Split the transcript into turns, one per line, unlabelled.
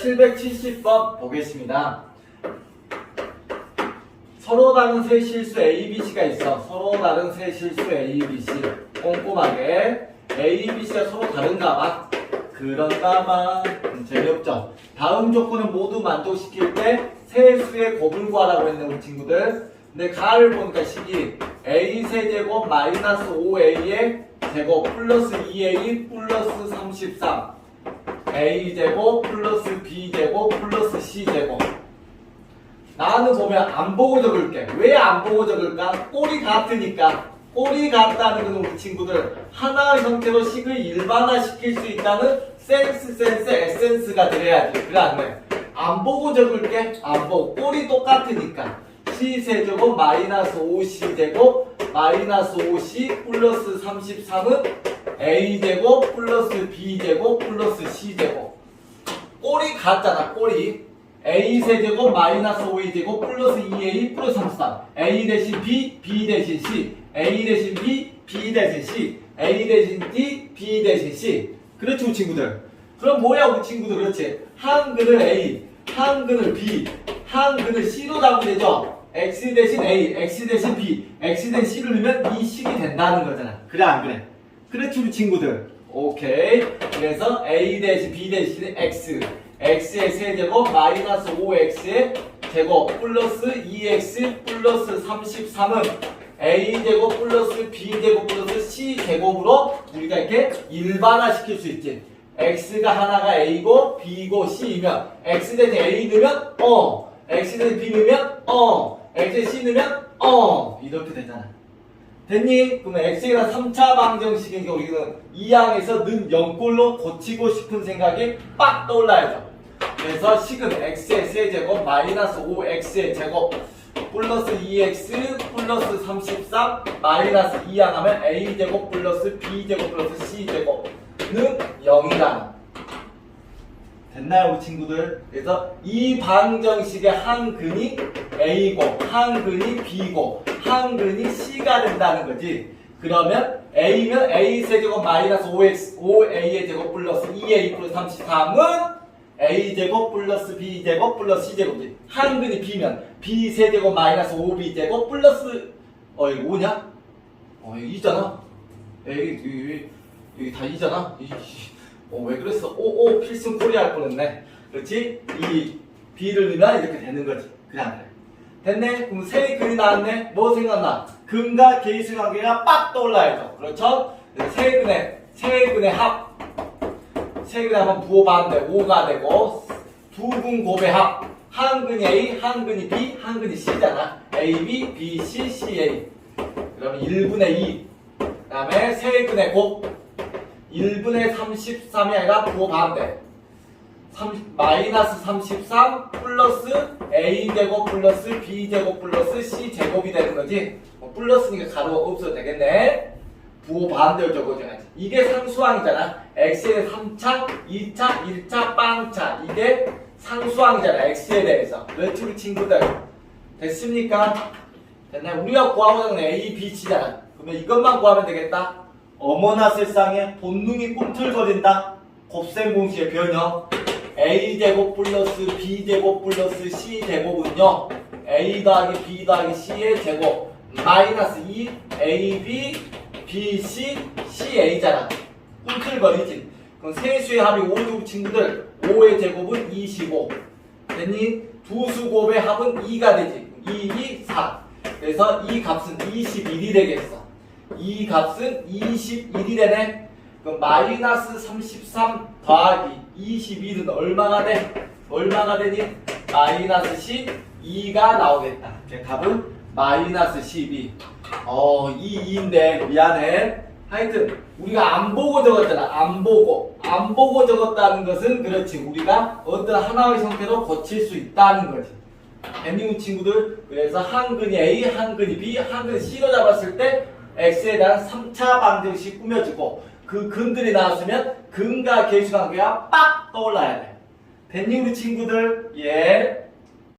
770번 보겠습니다. 서로 다른 세 실수 A, B, C가 있어. 서로 다른 세 실수 A, B, C. 꼼꼼하게. A, B, C가 서로 다른가 봐. 그런가 봐. 음, 재미없죠? 다음 조건을 모두 만족시킬 때 세 수의 곱을 구하라고 했네, 우리 친구들. 근데 가를 보니까 식이 A 세제곱 마이너스 5A의 제곱 플러스 2A 플러스 33. A제곱 플러스 B제곱 플러스 C제곱. 나는 보면 안 보고 적을게. 왜 안 보고 적을까? 꼴이 같으니까. 꼴이 같다는 건 우리 친구들 하나의 형태로 식을 일반화시킬 수 있다는 센스 센스 에센스가 들어야지. 그래 안 돼? 안 보고 적을게. 안 보고. 꼴이 똑같으니까. C 세제곱 마이너스 5C 제곱 마이너스 5C 플러스 33은 A 제곱 플러스 B 제곱 플러스 C 제곱. 꼴이 같잖아. 꼴이. A 세제곱 마이너스 5A 제곱 플러스 2A 플러스 33 A 대신 B, B 대신 C. A 대신 B, B 대신 C. A 대신 D, B 대신 C. 그렇지 우리 친구들? 그럼 뭐야 우리 친구들? 그렇지? 한글을 A, 한글을 B, 한글을 C로 잡으면 되죠? X 대신 A, X 대신 B, X 대신 C를 넣으면 이 식이 된다는 거잖아. 그래 안 그래? 우리 친구들. 오케이. 그래서 A 대신 B 대신 X. X의 세제곱 마이너스 5x의 제곱 플러스 2x 플러스 33은 a제곱 플러스 b제곱 플러스 c제곱으로 우리가 이렇게 일반화시킬 수 있지. X가 하나가 a고 b고 c이면 x 대신 a 넣으면 어. X 대신 b 넣으면 어. X 대신 c 넣으면 어. 이렇게 되잖아 됐니? 그러면 x가 3차 방정식이니까 우리는 이 항에서 는 0꼴로 고치고 싶은 생각이 빡 떠올라야죠. 그래서 식은 x의 세제곱 마이너스 5x의 제곱 플러스 2x 플러스 33 마이너스 2항 하면 a제곱 플러스 b제곱 플러스 c제곱는 0이다. 됐나요 우리 친구들? 그래서 이 방정식의 한 근이 A고 한 근이 B고 한 근이 C가 된다는 거지 그러면 A면 A 세제곱 마이너스 5X 5A의 제곱 플러스 2A 플러스 33은 A제곱 플러스 B제곱 플러스 C제곱이지 한 근이 B면 B 세제곱 마이너스 5B제곱 플러스 어 이거 5냐? 어 이거 2잖아 여기 여기 다 2잖아 어, 왜 그랬어? 오, 오, 필승 코리아 할 뻔했네. 그렇지? 이 B를 넣으면 이렇게 되는 거지. 안 그래? 됐네? 그럼 세 글이 나왔네? 뭐 생각나? 근과 계수 관계가 빡 떠올라야죠. 그렇죠? 세 근의, 세 근의 합. 세 근의 합은 부호 반대, 5가 되고, 두근 곱의 합. 한 근이 A, 한 근이 B, 한 근이 C잖아. A, B, B, C, C, A. 그러면 1분의 2. 그 다음에 세 근의 곱. 1분의 33이 아니라 부호 반대. 30, 마이너스 33 플러스 a제곱 플러스 b제곱 플러스 c제곱이 되는 거지. 뭐 플러스니까 가로가 없어도 되겠네. 부호 반대로 적어줘야지. 이게 상수항이잖아. x에 3차, 2차, 1차, 빵차. 이게 상수항이잖아. x에 대해서. 우리 친구들. 됐습니까? 됐나요? 우리가 구하고자 하는 a, b, c잖아. 그러면 이것만 구하면 되겠다. 어머나 세상에 본능이 꿈틀거린다. 곱셈 공식의 변형. A제곱 플러스 b제곱 플러스 c제곱은요. a 더하기 b 더하기 c의 제곱 마이너스 2 ab bc ca잖아. 꿈틀거리지. 그럼 세수의 합이 5주 친구들 5의 제곱은 25. 됐니? 두 수 곱의 합은 2가 되지. 2, 2, 4. 그래서 이 값은 21이 되겠어. 이 값은 21이 되네. 그럼 마이너스 33 더하기 21은 얼마가 돼? 얼마가 되니? 마이너스 12가 나오겠다. 그 답은 마이너스 12. 어, 이 2인데 미안해. 하여튼 우리가 안 보고 적었잖아. 안 보고. 안 보고 적었다는 것은 그렇지. 우리가 어떤 하나의 형태로 고칠 수 있다는 거지. 애니우 친구들 그래서 한근이 A, 한근이 B, 한근이 C로 잡았을 때 X에 대한 3차 방정식 꾸며주고 그 근들이 나왔으면 근과 계수 관계가 빡 떠올라야 돼. 됐니 우리 친구들? 예.